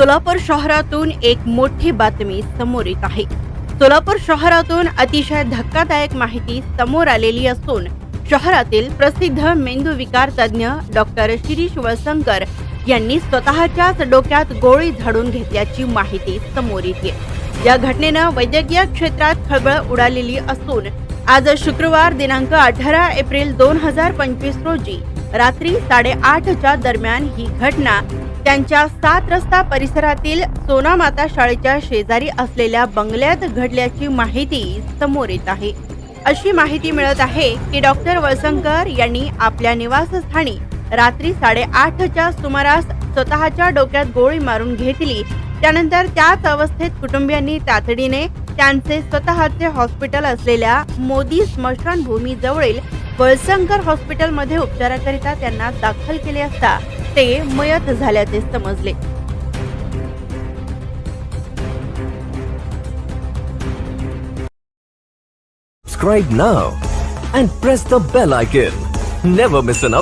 सोलापूर शहरातून एक मोठी बातमी समोर येत आहे. सोलापूर शहरातून अतिशय धक्कादायक माहिती समोर आलेली असून शहरातील प्रसिद्ध मेंदू विकार तज्ज्ञ डॉक्टर शिरीष वळसंकर यांनी स्वतःच्याच डोक्यात गोळी झाडून घेतल्याची माहिती समोर येते. या घटनेनं वैद्यकीय क्षेत्रात खळबळ उडालेली असून आज शुक्रवार दिनांक अठरा एप्रिल दोन हजार पंचवीस रोजी रात्री साडेआठच्या दरम्यान ही घटना त्यांच्या सात रस्ता परिसरातील सोनामाता शाळेच्या शेजारी असलेल्या बंगल्यात घडल्याची माहिती समोर येत आहे. अशी माहिती मिळत आहे की डॉक्टर वळसंकर यांनी आपल्या निवासस्थानी रात्री साडेआठच्या सुमारास स्वतःच्या डोक्यात गोळी मारून घेतली. त्यानंतर त्याच अवस्थेत कुटुंबियांनी तातडीने त्यांचे स्वतःचे हॉस्पिटल असलेल्या मोदी स्मशानभूमीजवळील वळसंकर हॉस्पिटलमध्ये उपचाराकरिता त्यांना दाखल केले असता ते मयत झाल्याचे समजले Subscribe now and press the bell icon. Never miss an update.